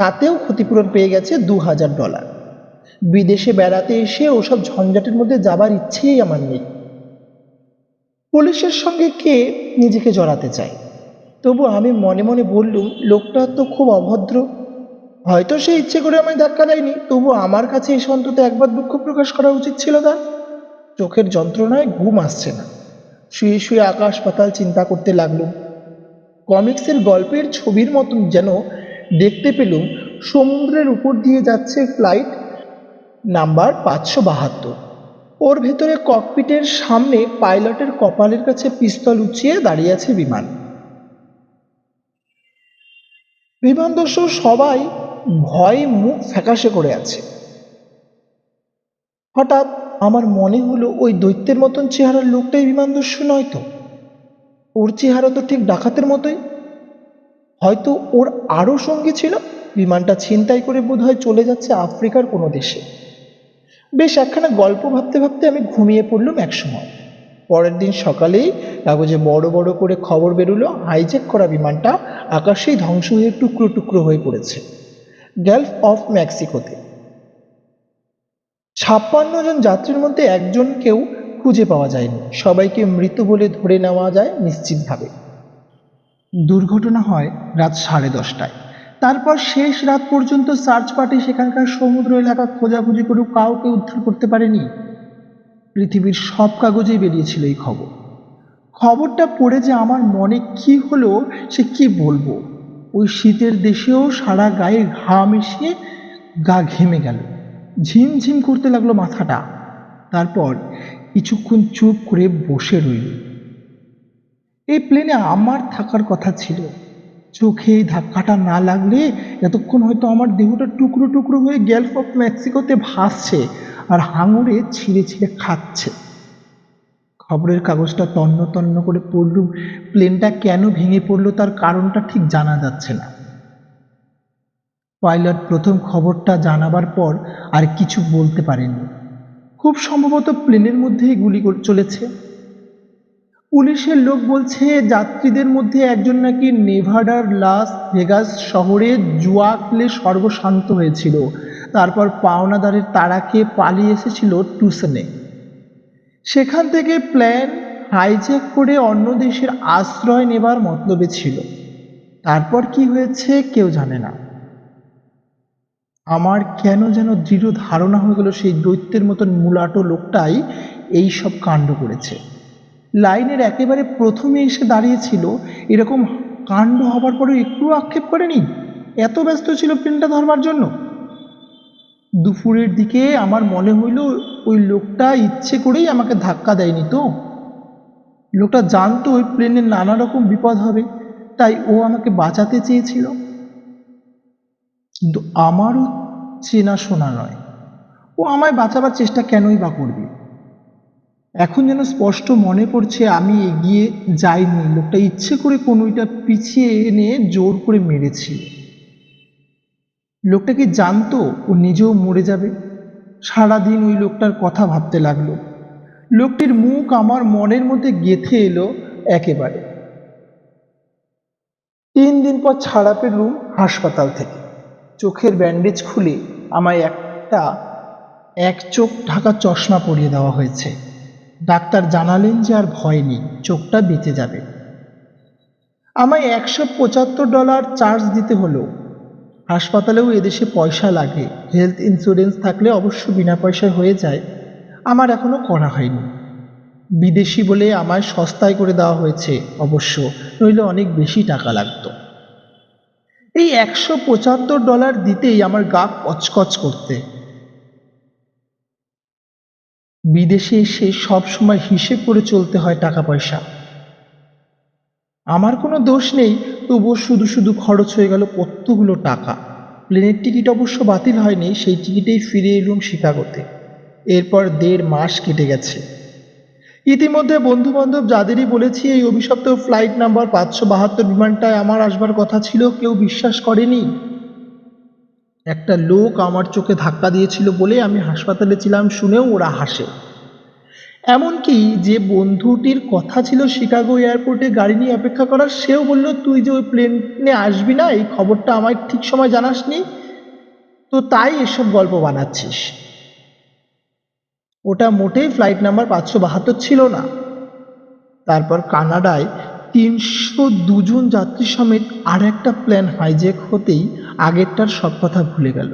তাতেও ক্ষতিপূরণ পেয়ে গেছে দু হাজার ডলার। বিদেশে বেড়াতে এসে ওসব ঝঞ্ঝাটের মধ্যে যাবার ইচ্ছেই আমার নেই। পুলিশের সঙ্গে কে নিজেকে জড়াতে চায়? তবু আমি মনে মনে বললুম, লোকটা তো খুব অভদ্র। হয়তো সে ইচ্ছে করে আমায় ধাক্কা দেয়নি, তবু আমার কাছে এসে অন্তত একবার দুঃখ প্রকাশ করা উচিত ছিল তার। চোখের যন্ত্রণায় ঘুম আসছে না। শুয়ে শুয়ে আকাশ পাতাল চিন্তা করতে লাগলুম। কমিক্সের গল্পের ছবির মতন যেন দেখতে পেলুম সমুদ্রের উপর দিয়ে যাচ্ছে ফ্লাইট নাম্বার পাঁচশো বাহাত্তর। ওর ভেতরে ককপিটের সামনে পাইলটের কপালের কাছে পিস্তল উঁচিয়ে দাঁড়িয়ে আছে বিমান। বিমানদস্যু সবাই ভয়ে মুখ ফ্যাকাশে করে আছে। হঠাৎ আমার মনে হলো ওই দৈত্যের মতন চেহারার লোকটাই বিমানদস্যু নয় তো ওর চেহারা তো ঠিক ডাকাতের মতোই। হয়তো ওর আরও সঙ্গী ছিল। বিমানটা ছিনতাই করে বোধহয় চলে যাচ্ছে আফ্রিকার কোনো দেশে। বেশ একখানা গল্প ভাবতে ভাবতে আমি ঘুমিয়ে পড়লুম একসময় পরের দিন সকালেই কাগজে বড় বড় করে খবর বেরোলো, হাইজ্যাক করা বিমানটা আকাশেই ধ্বংস হয়ে টুকরো টুকরো হয়ে পড়েছে। গালফ অফ মেক্সিকোতে। ছাপ্পান্ন জন যাত্রীর মধ্যে একজনকেও খুঁজে পাওয়া যায়নি। সবাইকে মৃত বলে ধরে নেওয়া যায় নিশ্চিতভাবে। দুর্ঘটনা হয় রাত সাড়ে দশটায়। তারপর শেষ রাত পর্যন্ত সার্চ পার্টি সেখানকার সমুদ্র এলাকা খোঁজাখুঁজি করেও কাউকে উদ্ধার করতে পারেনি। পৃথিবীর সব কাগজেই বেরিয়েছিল এই খবর। খবরটা পড়ে যে আমার মনে কি হলো, সে কি বলব? ওই শীতের দেশেও সারা গায়ে ঘাম এসে গা ঘেমে গেল। ঝিমঝিম করতে লাগল মাথাটা। তারপর কিছুক্ষণ চুপ করে বসে রইল। এই প্লেনে আমার থাকার কথা ছিল। চোখে ধাক্কাটা না লাগলে এতক্ষণ হয়তো আমার দেহটা টুকরো টুকরো হয়ে গ্যালফ অফ মেক্সিকোতে ভাসছে আর হাঙুরে ছিঁড়ে ছিঁড়ে খাচ্ছে। খবরের কাগজটা তন্ন তন্ন করে পড়লুম প্লেনটা কেন ভেঙে পড়ল তার কারণটা ঠিক জানা যাচ্ছে না। পাইলট প্রথম খবরটা জানাবার পর আর কিছু বলতে পারেনি খুব সম্ভবত প্লেনের মধ্যেই গুলি চলেছে। পুলিশের লোক বলছে যাত্রীদের মধ্যে একজন নাকি নেভাডার, লাস ভেগাস শহরে জুয়া খেলে সর্বশান্ত হয়েছিল। তারপর পাওনাদারের তারাকে পালিয়ে এসেছিল টুসনে। সেখান থেকে প্ল্যান হাইজ্যাক করে অন্য দেশের আশ্রয় নেবার মতলবে ছিল। তারপর কি হয়েছে কেউ জানে না। আমার কেন যেন দৃঢ় ধারণা হয়ে গেল সেই দৈত্যের মতন মুলাটো লোকটাই এই সব কাণ্ড করেছে। লাইনের একেবারে প্রথমে এসে দাঁড়িয়েছিল, এরকম কাণ্ড হবার পরে একটু আক্ষেপ করেনি? এত ব্যস্ত ছিল প্লেনটা ধরবার জন্য? দুপুরের দিকে আমার মনে হইল, ওই লোকটা ইচ্ছে করেই আমাকে ধাক্কা দেয়নি তো। লোকটা জানতো ওই প্লেনে নানা রকম বিপদ হবে, তাই ও আমাকে বাঁচাতে চেয়েছিল। কিন্তু আমারও চেনা শোনা নয়। ও আমায় বাঁচাবার চেষ্টা কেনই বা করবে? এখন যেন স্পষ্ট মনে পড়ছে, আমি এগিয়ে যাইনি। লোকটা ইচ্ছে করে কোনোটা পিছিয়ে এনে জোর করে মেরেছি। লোকটা কি জানতো ও নিজেও মরে যাবে? সারাদিন ওই লোকটার কথা ভাবতে লাগল। লোকটির মুখ আমার মনের মধ্যে গেথে এলো একেবারে। তিন দিন পর ছাড়া পেলুম হাসপাতাল থেকে। চোখের ব্যান্ডেজ খুলে আমায় একটা, এক চোখ ঢাকা চশমা পরিয়ে দেওয়া হয়েছে। ডাক্তার জানালেন যে আর ভয় নেই, চোখটা বেঁচে যাবে। আমায় একশো পঁচাত্তর ডলার চার্জ দিতে হলো। হাসপাতালেও এদেশে পয়সা লাগে, হেলথ ইন্স্যুরেন্স থাকলে অবশ্য বিনা পয়সায় হয়ে যায়, আমার এখনও করা হয়নি। বিদেশি বলে আমায় সস্তায় করে দেওয়া হয়েছে, অবশ্য নইলে অনেক বেশি টাকা লাগতো। এই একশো পঁচাত্তর ডলার দিতেই আমার গা কচকচ করতে। বিদেশে এসে সব সময় হিসেব করে চলতে হয় টাকা পয়সা। আমার কোনো দোষ নেই, তবুও শুধু শুধু খরচ হয়ে গেল কতগুলো টাকা। প্লেনের টিকিট অবশ্য বাতিল হয়নি, সেই টিকিটেই ফিরে এলুম শিকাগোতে। এরপর দেড় মাস কেটে গেছে। ইতিমধ্যে বন্ধু বান্ধব যাদেরই বলেছি, এই অভিশপ্ত ফ্লাইট নাম্বার পাঁচশো বাহাত্তর বিমানটায় আমার আসবার কথা ছিল, কেউ বিশ্বাস করেনি। একটা লোক আমার চোখে ধাক্কা দিয়েছিল বলে আমি হাসপাতালে ছিলাম শুনেও ওরা হাসে। এমনকি যে বন্ধুটির কথা ছিল শিকাগো এয়ারপোর্টে গাড়ি নিয়ে অপেক্ষা করার, সেও বলল, তুই যে ওই প্লেনে আসবি না, এই খবরটা আমায় ঠিক সময় জানাসনি, তো তাই এসব গল্প বানাচ্ছিস। ওটা মোটেই ফ্লাইট নাম্বার পাঁচশো বাহাত্তর ছিল না। তারপর কানাডায় তিনশো দুজন যাত্রী সমেত আর একটা প্লেন হাইজ্যাক হতেই আগেরটার সব কথা ভুলে গেল।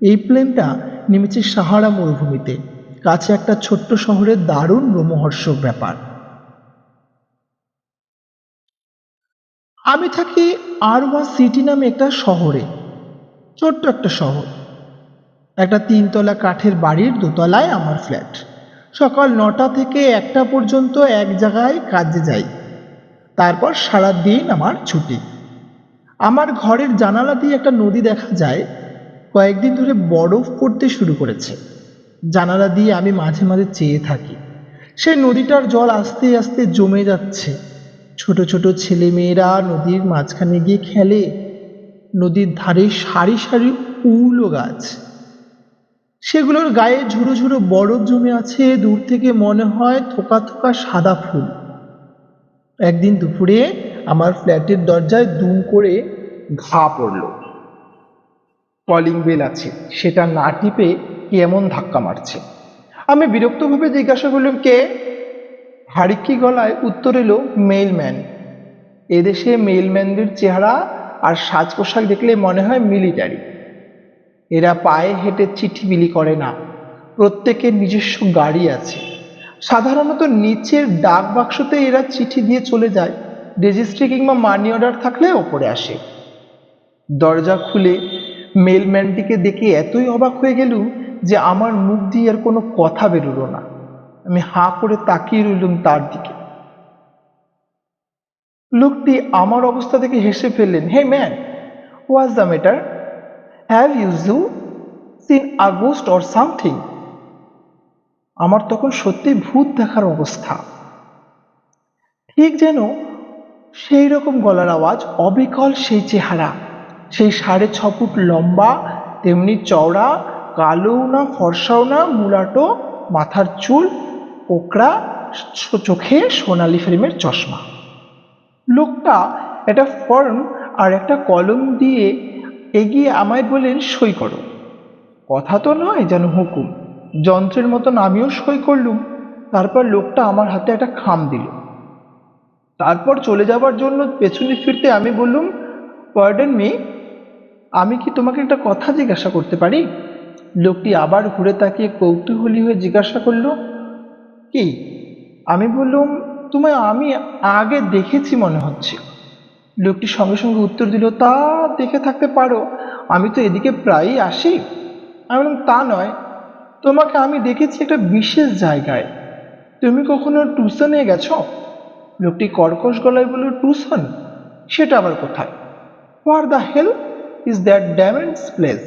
এই প্লেনটা নেমেছে সাহারা মরুভূমিতে, কাছে একটা ছোট্ট শহরের দারুণ রোমহর্ষক ব্যাপার। আমি থাকি আরওয়া সিটি নামে একটা শহরে, ছোট্ট একটা শহর। একটা তিনতলা কাঠের বাড়ির দোতলায় আমার ফ্ল্যাট। সকাল নটা থেকে একটা পর্যন্ত এক জায়গায় কাজে যাই। তারপর সারা দিন আমার ছুটি। আমার ঘরের জানালা দিয়ে একটা নদী দেখা যায়, কয়েকদিন ধরে বরফ পড়তে শুরু করেছে। জানালা দিয়ে আমি মাঝে মাঝে চেয়ে থাকি। সেই নদীটার জল আস্তে আস্তে জমে যাচ্ছে। ছোট ছোট ছেলে মেয়েরা নদীর মাঝখানে গিয়ে খেলে। নদীর ধারে সারি সারি উলো গাছ। সেগুলোর গায়ে ঝুড়ো ঝুড়ো বরফ জমে আছে। দূর থেকে মনে হয় থোকা থোকা সাদা ফুল। একদিন দুপুরে আমার ফ্ল্যাটের দরজায় দুম করে ঘা পড়ল। কলিং বেল আছে, সেটা না টিপে কে এমন ধাক্কা মারছে? আমি বিরক্তভাবে জিজ্ঞাসা করলাম, কে? হাড়িকি গলায় উত্তর এলো, মেইলম্যান। এদেশে মেইলম্যানদের চেহারা আর সাজ পোশাক দেখলে মনে হয় মিলিটারি। এরা পায়ে হেঁটে চিঠি বিলি করে না। প্রত্যেকের নিজস্ব গাড়ি আছে। সাধারণত নিচের ডাক বাক্সতে এরা চিঠি দিয়ে চলে যায়। রেজিস্ট্রি কিংবা মানি অর্ডার থাকলে ওপরে আসে। দরজা খুলে মেলম্যানটিকে দেখে এতই অবাক হয়ে গেল যে আমার মুখ দিয়ে আর কোনো কথা বেরোলো না। আমি হাঁ করে তাকিয়ে রইলুম তার দিকে। লোকটি আমার অবস্থা থেকে হেসে ফেললেন hey man what's the matter have you just seen August or something আমার তখন সত্যি ভূত দেখার অবস্থা। ঠিক যেন সেই রকম গলার আওয়াজ অবিকল সেই চেহারা। সেই সাড়ে ছ ফুট লম্বা, তেমনি চওড়া, কালোও না, ফর্সাও না, মুলাটো, মাথার চুল, কোকড়া চোখে সোনালি ফ্রেমের চশমা। লোকটা একটা ফর্ম আর একটা কলম দিয়ে এগিয়ে আমায় বললেন, সই করো। কথা তো নয়, যেন হুকুম। যন্ত্রের মতন আমিও সই করলুম। তারপর লোকটা আমার হাতে একটা খাম দিল। তারপর চলে যাবার জন্য পেছনে ফিরতে আমি বললুম পার্ডন মি আমি কি তোমাকে একটা কথা জিজ্ঞাসা করতে পারি? লোকটি আবার ঘুরে তাকিয়ে কৌতূহলী হয়ে জিজ্ঞাসা করল, কি? আমি বললুম, তোমায় আমি আগে দেখেছি মনে হচ্ছে। লোকটি সঙ্গে সঙ্গে উত্তর দিল, তা দেখে থাকতে পারো, আমি তো এদিকে প্রায়ই আসি। আমি বললাম, তা নয়, তোমাকে আমি দেখেছি একটা বিশেষ জায়গায়। তুমি কখনো টিউশনে গেছো? লোকটি কর্কশ গলায় বলল টুসন সেটা আবার কোথায়? Where the hell is that damage place?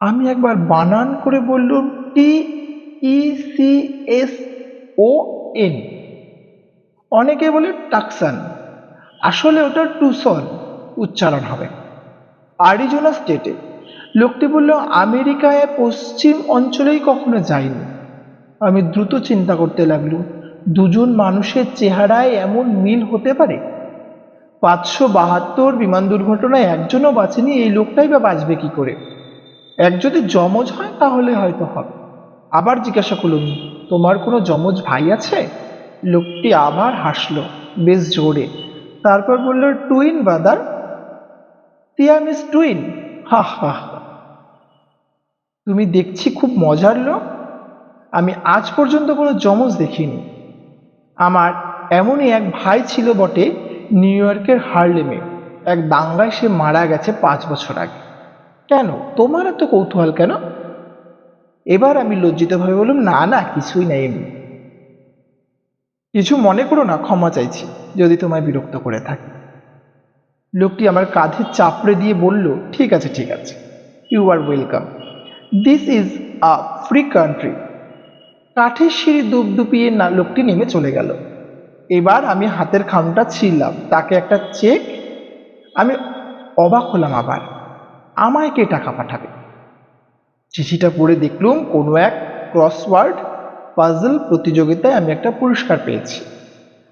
আমি একবার বানান করে বললুম T E C S O N অনেকে বলে টাকসান। আসলে ওটা টুসন উচ্চারণ হবে। আরিজোনা স্টেটে লোকটি বলল, আমেরিকায় পশ্চিম অঞ্চলেই কখনো যায়নি আমি দ্রুত চিন্তা করতে লাগলুম দুজন মানুষের চেহারায় এমন মিল হতে পারে? পাঁচশো বাহাত্তর বিমান দুর্ঘটনায় একজনও বাঁচেনি, এই লোকটাই বা বাঁচবে কি করে? এক যদি যমজ হয়, তাহলে হয়তো হবে। আবার জিজ্ঞাসা করলুম, তোমার কোনো যমজ ভাই আছে? লোকটি আবার হাসলো, বেশ জোরে। তারপর বলল, twin, brother. Tia miss twin. হা হা হা। তুমি দেখছি খুব মজার লোক। আমি আজ পর্যন্ত কোনো যমজ দেখিনি। আমার এমনই এক ভাই ছিল বটে নিউ ইয়র্কের হার্লেমে। এক দাঙ্গায় সে মারা গেছে পাঁচ বছর আগে। কেন? তোমার এত কৌতূহল কেন? এবার আমি লজ্জিতভাবে বললাম, না না, কিছুই নেই এমনি। কিছু মনে করো না, ক্ষমা চাইছি, যদি তোমায় বিরক্ত করে থাকি। লোকটি আমার কাঁধে চাপড়ে দিয়ে বলল, ঠিক আছে ঠিক আছে। You are welcome this is a free country কাঠের সিঁড়ি দুপ দুপিয়ে না লোকটি নেমে চলে গেল। এবার আমি হাতের খামটা ছিঁড়লাম। তাকে একটা চেক। আমি অবাক হলাম আবার। আমায় কে টাকা পাঠাবে? চিঠিটা পড়ে দেখলুম কোনো এক ক্রসওয়ার্ড পাজল প্রতিযোগিতায় আমি একটা পুরস্কার পেয়েছি।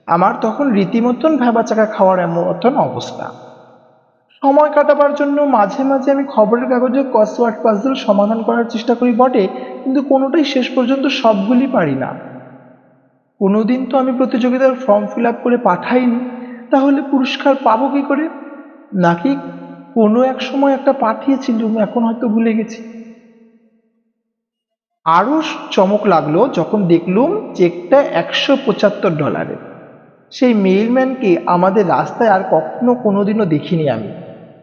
আমার তখন রীতিমতন ভেবাচাকা খাওয়ার মতন অবস্থা। সময় কাটাবার জন্য মাঝে মাঝে আমি খবরের কাগজে ক্রসওয়ার্ড পাজল সমাধান করার চেষ্টা করি বটে, কিন্তু কোনোটাই শেষ পর্যন্ত সবগুলি পারি না। কোনোদিন তো আমি প্রতিযোগিতার ফর্ম ফিল আপ করে পাঠাইনি, তাহলে পুরস্কার পাবো কি করে? নাকি কোনো এক সময় একটা পাঠিয়েছিলুম এখন হয়তো ভুলে গেছি। আরও চমক লাগল যখন দেখলুম চেকটা একশো পঁচাত্তর ডলারের সেই মেইলম্যানকে আমাদের রাস্তায় আর কখনো কোনোদিনও দেখিনি আমি।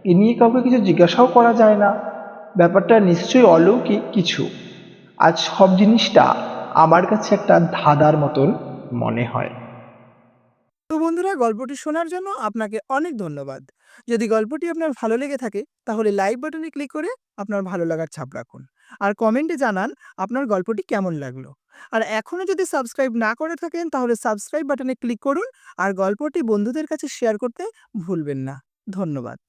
এ নিয়ে কাউকে কিছু জিজ্ঞাসাও করা যায় না। ব্যাপারটা নিশ্চয়ই অলৌকিক কিছু। আজ সব জিনিসটা আমার কাছে একটা ধাঁধার মতন মনে হয়। তো বন্ধুরা, গল্পটি শোনার জন্য আপনাকে অনেক ধন্যবাদ। যদি গল্পটি আপনার ভালো লেগে থাকে, তাহলে লাইক বাটনে ক্লিক করে আপনার ভালো লাগার ছাপ রাখুন। আর কমেন্টে জানান আপনার গল্পটি কেমন লাগল। আর এখনও যদি সাবস্ক্রাইব না করে থাকেন, তাহলে সাবস্ক্রাইব বাটনে ক্লিক করুন। আর গল্পটি বন্ধুদের কাছে শেয়ার করতে ভুলবেন না। ধন্যবাদ।